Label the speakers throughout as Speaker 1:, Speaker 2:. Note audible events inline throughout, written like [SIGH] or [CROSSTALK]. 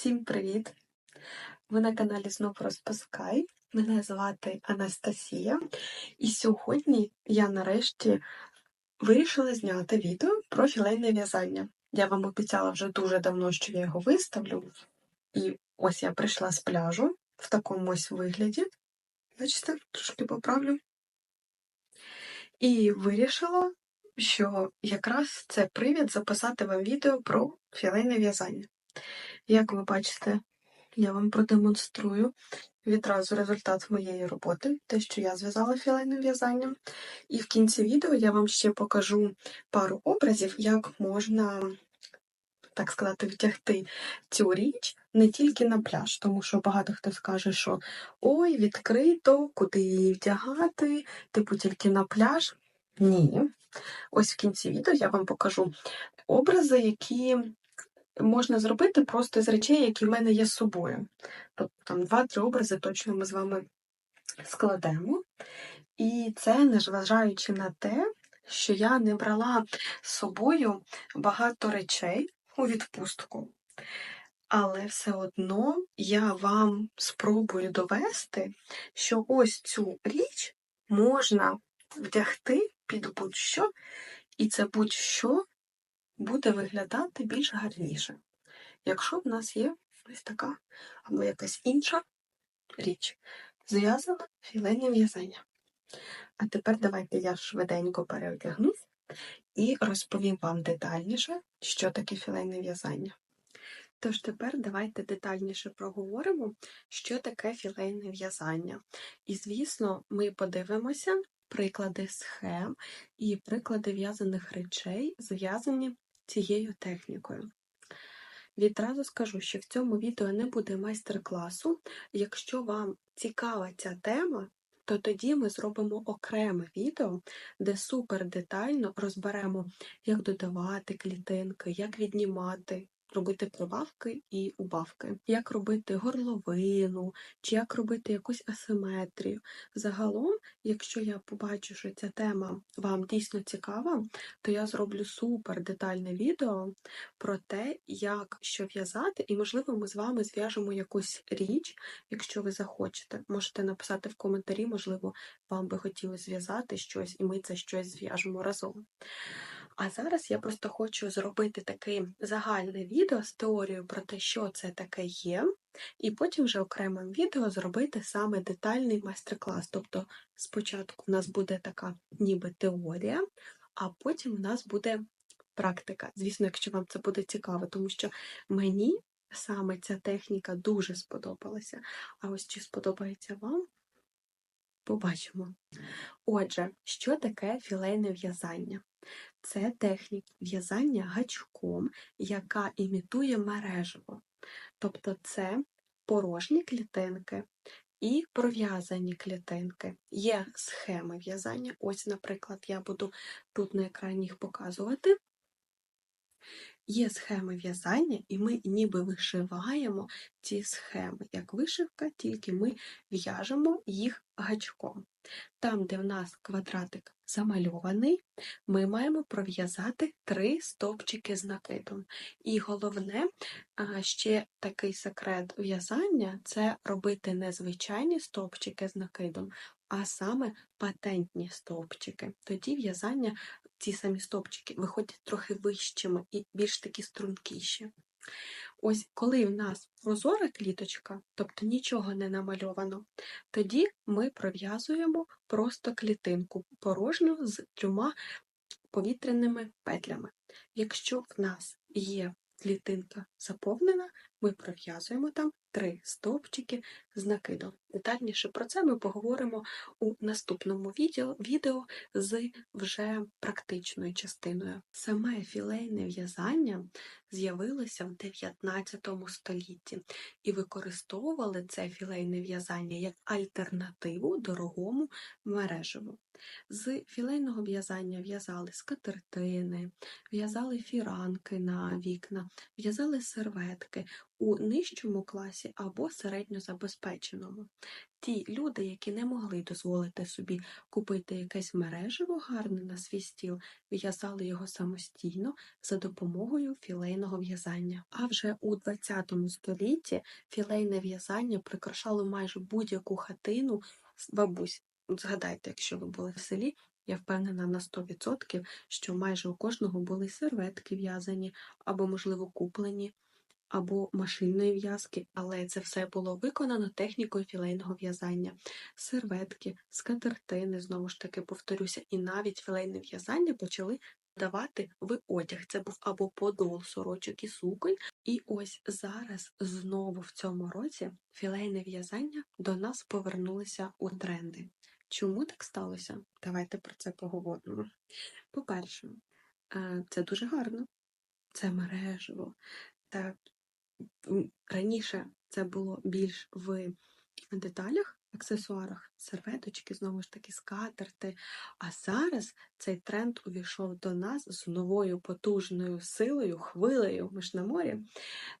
Speaker 1: Всім привіт! Ви на каналі знов Розпускай. Мене звати Анастасія, і сьогодні я нарешті вирішила зняти відео про філейне в'язання. Я вам обіцяла вже дуже давно, що я його виставлю. І ось я прийшла з пляжу в такому ось вигляді. Бачите, трошки поправлю. І вирішила, що якраз це привід записати вам відео про філейне в'язання. Як ви бачите, я вам продемонструю відразу результат моєї роботи, те, що я зв'язала філейним в'язанням. І в кінці відео я вам ще покажу пару образів, як можна, так сказати, втягти цю річ не тільки на пляж, тому що багато хто скаже, що ой, відкрито, куди її вдягати, типу тільки на пляж. Ні. Ось в кінці відео я вам покажу образи, які можна зробити просто з речей, які в мене є з собою. Тобто там два-три образи точно ми з вами складемо. І це незважаючи на те, що я не брала з собою багато речей у відпустку. Але все одно я вам спробую довести, що ось цю річ можна вдягти під будь-що, і це будь-що буде виглядати більш гарніше. Якщо в нас є ось така або якась інша річ, зв'язана філейне в'язання. А тепер давайте я швиденько переодягнусь і розповім вам детальніше, що таке філейне в'язання. Тож тепер давайте детальніше проговоримо, що таке філейне в'язання. І, звісно, ми подивимося приклади схем і приклади в'язаних речей, зв'язані цією технікою. Відразу скажу, що в цьому відео не буде майстер-класу. Якщо вам цікава ця тема, то тоді ми зробимо окреме відео, де супер детально розберемо, як додавати клітинки, як віднімати робити прибавки і убавки, як робити горловину, чи як робити якусь асиметрію. Загалом, якщо я побачу, що ця тема вам дійсно цікава, то я зроблю супер детальне відео про те, як що в'язати, і, можливо, ми з вами зв'яжемо якусь річ, якщо ви захочете. Можете написати в коментарі, можливо, вам би хотілося зв'язати щось, і ми це щось зв'яжемо разом. А зараз я просто хочу зробити таке загальне відео з теорією про те, що це таке є, і потім вже окремим відео зробити саме детальний майстер-клас. Тобто спочатку в нас буде така ніби теорія, а потім в нас буде практика. Звісно, якщо вам це буде цікаво, тому що мені саме ця техніка дуже сподобалася. А ось чи сподобається вам? Побачимо. Отже, що таке філейне в'язання? Це техніка в'язання гачком, яка імітує мережево. Тобто це порожні клітинки і пров'язані клітинки. Є схеми в'язання. Ось, наприклад, я буду тут на екрані їх показувати. Є схеми в'язання, і ми ніби вишиваємо ці схеми. Як вишивка, тільки ми в'яжемо їх гачком. Там, де в нас квадратик замальований, ми маємо пров'язати три стовпчики з накидом. І головне, ще такий секрет в'язання це робити не звичайні стовпчики з накидом, а саме патентні стовпчики. Тоді в'язання, ці самі стовпчики, виходять трохи вищими і більш такі стрункіші. Ось коли в нас прозора кліточка, тобто нічого не намальовано, тоді ми пров'язуємо просто клітинку порожню з трьома повітряними петлями. Якщо в нас є клітинка заповнена, ми пров'язуємо там три стовпчики з накидом. Детальніше про це ми поговоримо у наступному відео, відео з вже практичною частиною. Саме філейне в'язання з'явилося в 19 столітті і використовували це філейне в'язання як альтернативу дорогому мережеву. З філейного в'язання в'язали скатертини, в'язали фіранки на вікна, в'язали серветки. у нижчому класі або середньозабезпеченому. Ті люди, які не могли дозволити собі купити якесь мережево гарне на свій стіл, в'язали його самостійно за допомогою філейного в'язання. А вже у ХХ столітті філейне в'язання прикрашало майже будь-яку хатину бабусь. Згадайте, якщо ви були в селі, я впевнена на 100%, що майже у кожного були серветки в'язані або, можливо, куплені або машинної в'язки, але це все було виконано технікою філейного в'язання. Серветки, скатертини, знову ж таки повторюся, і навіть філейне в'язання почали давати в одяг. Це був або подол сорочок і суконь. І ось зараз знову в цьому році філейне в'язання до нас повернулося у тренди. Чому так сталося? Давайте про це поговоримо. По-перше, це дуже гарно, це мережево. Та раніше це було більш в деталях, аксесуарах, серветочки, знову ж таки, скатерти. А зараз цей тренд увійшов до нас з новою потужною силою, хвилею. Ми ж на морі.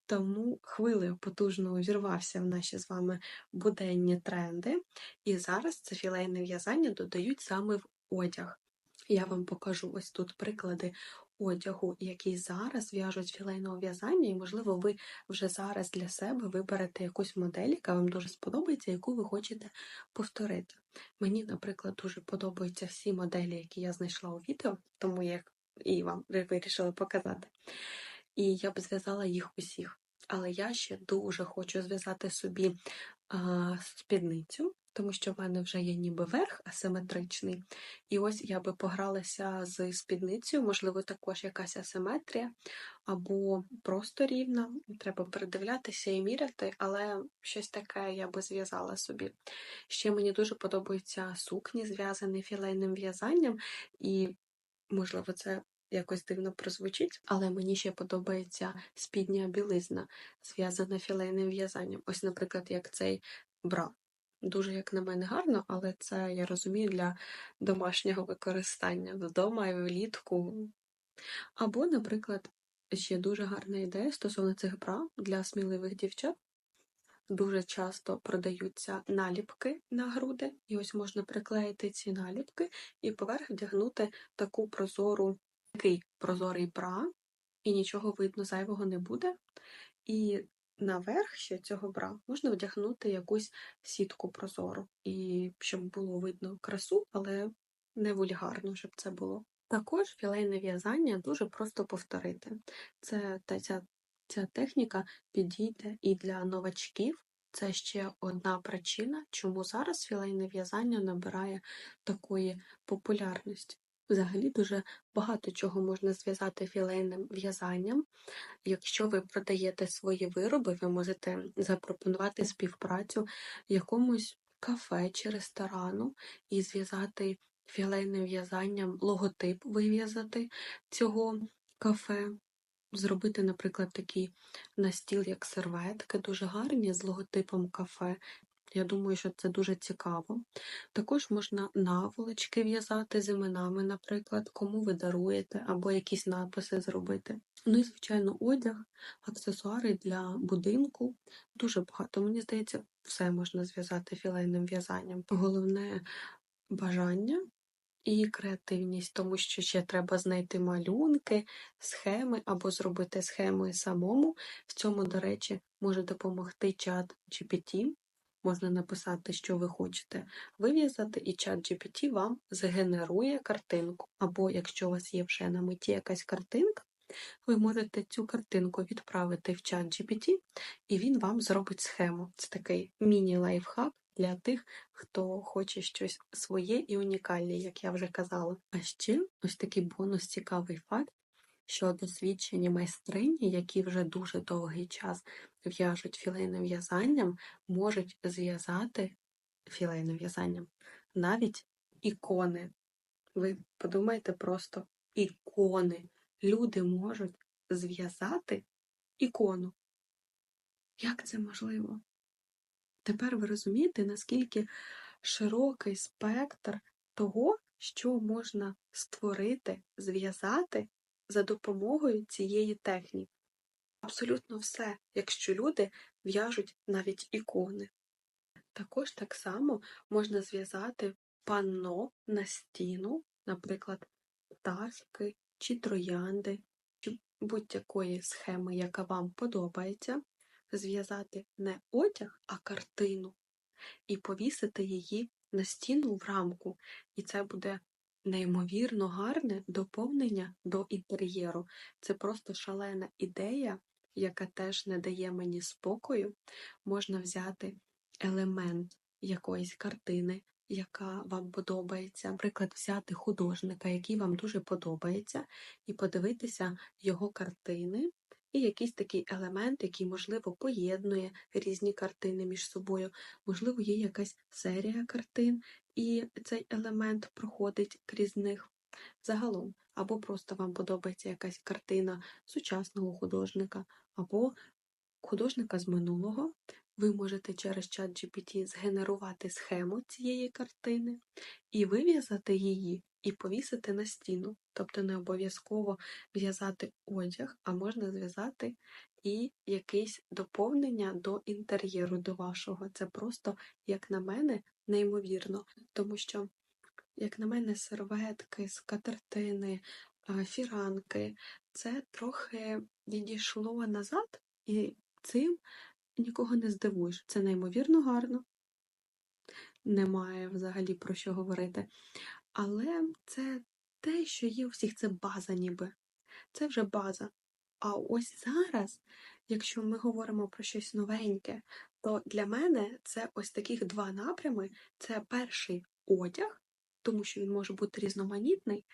Speaker 1: Тому хвилею потужно увірвався в наші з вами буденні тренди. І зараз це філейне в'язання додають саме в одяг. Я вам покажу ось тут приклади одягу, який зараз в'яжуть філейного в'язання, і, можливо, ви вже зараз для себе виберете якусь модель, яка вам дуже сподобається, яку ви хочете повторити. Мені, наприклад, дуже подобаються всі моделі, які я знайшла у відео, тому я і вам вирішила показати. І я б зв'язала їх усіх. Але я ще дуже хочу зв'язати собі а, спідницю, тому що в мене вже є ніби верх асиметричний. І ось я би погралася з спідницею, можливо, також якась асиметрія, або просто рівна. Треба передивлятися і міряти, але щось таке я би зв'язала собі. Ще мені дуже подобаються сукні, зв'язані філейним в'язанням, і, можливо, це. Якось дивно прозвучить, але мені ще подобається спідня білизна, зв'язана філейним в'язанням. Ось, наприклад, як цей бра. Дуже, як на мене, гарно, але це, я розумію, для домашнього використання вдома і влітку. Або, наприклад, ще дуже гарна ідея стосовно цих бра для сміливих дівчат. Дуже часто продаються наліпки на груди, і ось можна приклеїти ці наліпки і поверх вдягнути таку прозору, такий прозорий бра, і нічого видно зайвого не буде. І наверх ще цього бра можна вдягнути якусь сітку прозору, і щоб було видно красу, але не вульгарно, щоб це було. Також філейне в'язання дуже просто повторити. Це та ця, ця техніка підійде і для новачків. Це ще одна причина, чому зараз філейне в'язання набирає такої популярності. Взагалі дуже багато чого можна зв'язати філейним в'язанням. Якщо ви продаєте свої вироби, ви можете запропонувати співпрацю якомусь кафе чи ресторану і зв'язати філейним в'язанням логотип вив'язати цього кафе. Зробити, наприклад, такий настіл, як серветки, дуже гарні з логотипом кафе. Я думаю, що це дуже цікаво. Також можна наволочки в'язати з іменами, наприклад, кому ви даруєте, або якісь написи зробити. Ну і, звичайно, одяг, аксесуари для будинку. Дуже багато. Мені здається, все можна зв'язати філейним в'язанням. Головне бажання і креативність, тому що ще треба знайти малюнки, схеми або зробити схеми самому. В цьому, до речі, може допомогти чат GPT. Можна написати, що ви хочете вив'язати, і чат GPT вам згенерує картинку. Або якщо у вас є вже на меті якась картинка, ви можете цю картинку відправити в чат GPT, і він вам зробить схему. Це такий міні-лайфхак для тих, хто хоче щось своє і унікальне, як я вже казала. А ще ось такий бонус цікавий факт. Що досвідчені майстрині, які вже дуже довгий час в'яжуть філейним в'язанням, можуть зв'язати філейним в'язанням навіть ікони. Ви подумайте просто ікони. Люди можуть зв'язати ікону. Як це можливо? Тепер ви розумієте, наскільки широкий спектр того, що можна створити, зв'язати за допомогою цієї техніки. абсолютно все, якщо люди в'яжуть навіть ікони. Також так само можна зв'язати панно на стіну, наприклад, пташки чи троянди, чи будь-якої схеми, яка вам подобається, зв'язати не одяг, а картину і повісити її на стіну в рамку. І це буде неймовірно гарне доповнення до інтер'єру. Це просто шалена ідея, яка теж не дає мені спокою. Можна взяти елемент якоїсь картини, яка вам подобається, наприклад, взяти художника, який вам дуже подобається, і подивитися його картини, і якийсь такий елемент, який, можливо, поєднує різні картини між собою, можливо, є якась серія картин, і цей елемент проходить крізь них. Загалом, або просто вам подобається якась картина сучасного художника, або художника з минулого, ви можете через чат GPT згенерувати схему цієї картини і вив'язати її і повісити на стіну. Тобто не обов'язково в'язати одяг, а можна зв'язати і якесь доповнення до інтер'єру до вашого. Це просто, як на мене, неймовірно, тому що, як на мене, серветки, скатертини, фіранки це трохи відійшло назад, і цим нікого не здивуєш. Це неймовірно гарно, немає взагалі про що говорити. Але це те, що є у всіх, це база ніби. Це вже база. А ось зараз, якщо ми говоримо про щось новеньке, то для мене це ось таких два напрями: це перший одяг, тому що він може бути різноманітний,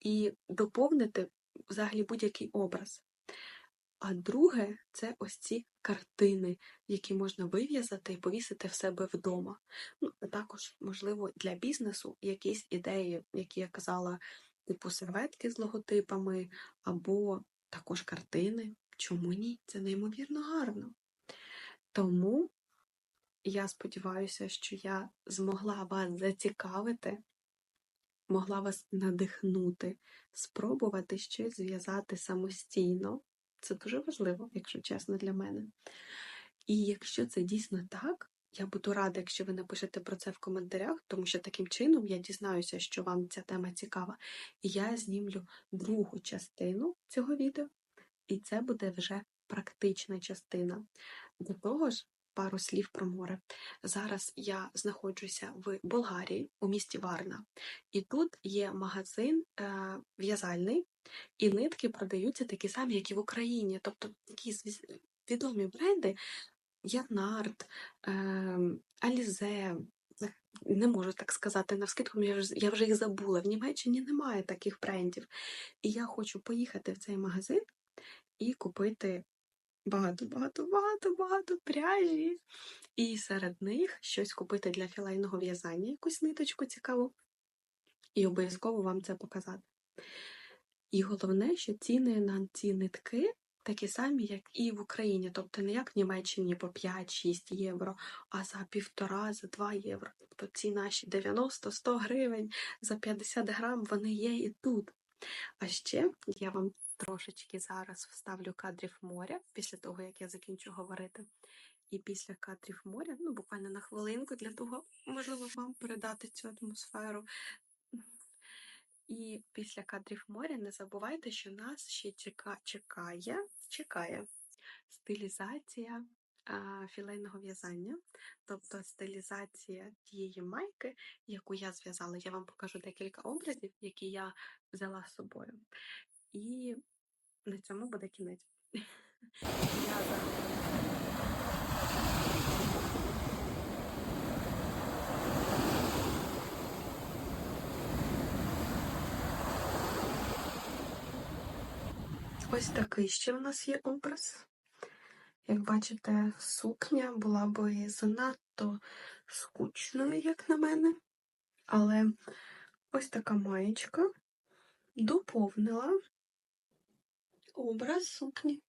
Speaker 1: і доповнити взагалі будь-який образ. А друге це ось ці картини, які можна вив'язати і повісити в себе вдома. Ну, також, можливо, для бізнесу якісь ідеї, які я казала, типу серветки з логотипами, або також картини. Чому ні? Це неймовірно гарно. Тому я сподіваюся, що я змогла вас зацікавити, могла вас надихнути, спробувати щось зв'язати самостійно. Це дуже важливо, якщо чесно, для мене. І якщо це дійсно так, я буду рада, якщо ви напишете про це в коментарях, тому що таким чином я дізнаюся, що вам ця тема цікава, і я знімлю другу частину цього відео, і це буде вже практична частина. До того ж, пару слів про море. Зараз я знаходжуся в Болгарії, у місті Варна, і тут є магазин е, в'язальний, і нитки продаються такі самі, як і в Україні. Тобто звіз- відомі бренди Янард, е, Алізе. Не можу так сказати навскидку, я вже, їх забула. В Німеччині немає таких брендів. І я хочу поїхати в цей магазин і купити багато, багато, багато, багато пряжі. І серед них щось купити для філейного в'язання, якусь ниточку цікаву. І обов'язково вам це показати. І головне, що ціни на ці нитки такі самі, як і в Україні, тобто не як в Німеччині по 5-6 євро, а за півтора, за 2 євро. Тобто ці наші 90-100 гривень за 50 грам вони є і тут. А ще я вам трошечки зараз вставлю кадрів моря після того, як я закінчу говорити. І після кадрів моря, ну буквально на хвилинку, для того, можливо, вам передати цю атмосферу. І після кадрів моря не забувайте, що нас ще чека, чекає, чекає стилізація а, філейного в'язання, тобто стилізація тієї майки, яку я зв'язала. Я вам покажу декілька образів, які я взяла з собою. І на цьому буде кінець. [LAUGHS] Я Ось такий ще в нас є образ. Як бачите, сукня була би занадто скучною, як на мене. Але ось така маєчка доповнила образ сукні.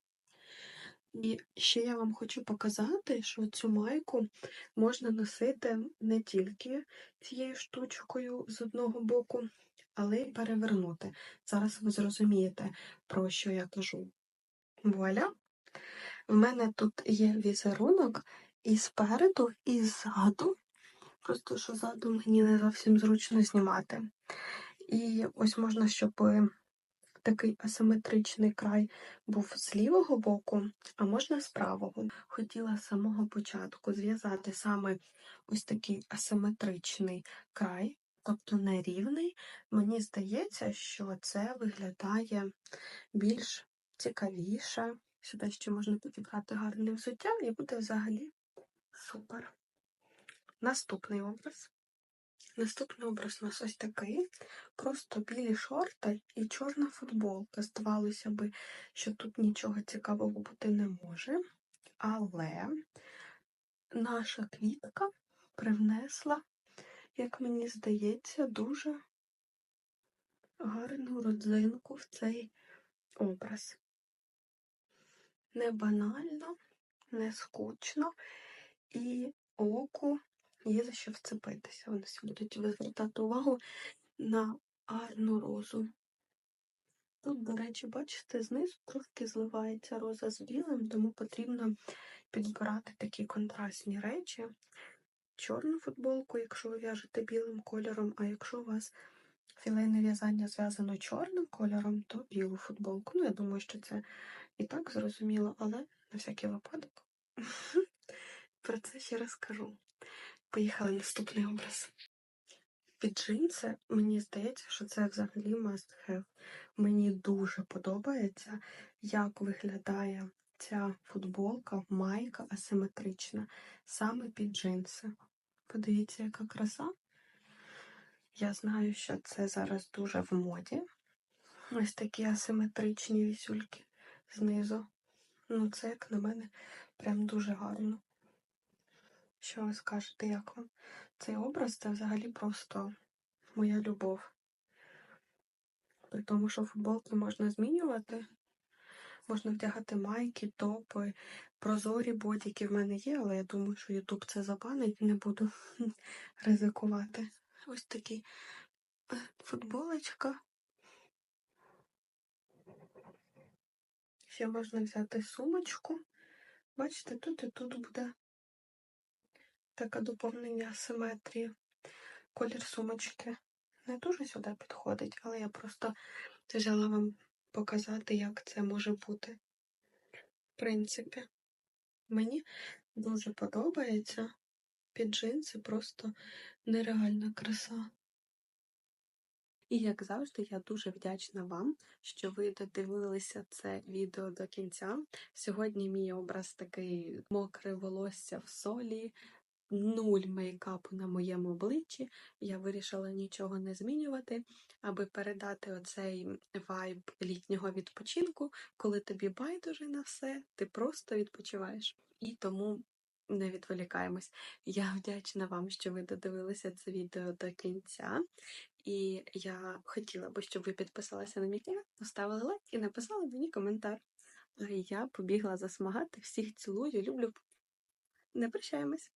Speaker 1: І ще я вам хочу показати, що цю майку можна носити не тільки цією штучкою з одного боку, але й перевернути. Зараз ви зрозумієте, про що я кажу. Вуаля! В мене тут є візерунок і спереду, і ззаду. Просто що ззаду мені не зовсім зручно знімати. І ось можна, щоб такий асиметричний край був з лівого боку, а можна з правого. Хотіла з самого початку зв'язати саме ось такий асиметричний край, тобто нерівний. Мені здається, що це виглядає більш цікавіше. Сюди ще можна підібрати гарне взуття і буде взагалі супер. Наступний образ. Наступний образ у нас ось такий. Просто білі шорти і чорна футболка. Здавалося би, що тут нічого цікавого бути не може. Але наша квітка привнесла, як мені здається, дуже гарну родзинку в цей образ. Не банально, не скучно, і оку є за що вцепитися. Вони всі будуть звертати увагу на гарну розу. Тут, до речі, бачите, знизу трошки зливається роза з білим, тому потрібно підбирати такі контрастні речі. Чорну футболку, якщо ви в'яжете білим кольором, а якщо у вас філейне в'язання зв'язано чорним кольором, то білу футболку. Ну, я думаю, що це і так зрозуміло, але на всякий випадок [LAUGHS] про це ще раз кажу. Поїхали наступний образ. Під джинси, мені здається, що це взагалі must have. Мені дуже подобається, як виглядає ця футболка, майка асиметрична, саме під джинси. Подивіться, яка краса. Я знаю, що це зараз дуже в моді. Ось такі асиметричні вісюльки знизу. Ну, це, як на мене, прям дуже гарно. Що ви скажете, як вам? Цей образ це взагалі просто моя любов. При тому, що футболки можна змінювати, можна вдягати майки, топи, прозорі бодіки в мене є, але я думаю, що Ютуб це забанить, не буду [LAUGHS] ризикувати. Ось такі е, футболочка. Ще можна взяти сумочку. Бачите, тут і тут буде таке доповнення симетрії. Колір сумочки не дуже сюди підходить, але я просто взяла вам показати, як це може бути. В принципі, мені дуже подобається. Під джинси просто нереальна краса. І, як завжди, я дуже вдячна вам, що ви додивилися це відео до кінця. Сьогодні мій образ такий мокре волосся в солі, нуль мейкапу на моєму обличчі. Я вирішила нічого не змінювати, аби передати оцей вайб літнього відпочинку, коли тобі байдуже на все, ти просто відпочиваєш. І тому не відволікаємось. Я вдячна вам, що ви додивилися це відео до кінця. І я хотіла би, щоб ви підписалися на мій канал, поставили лайк і написали мені коментар. Я побігла засмагати. Всіх цілую, люблю. Не прощаємось.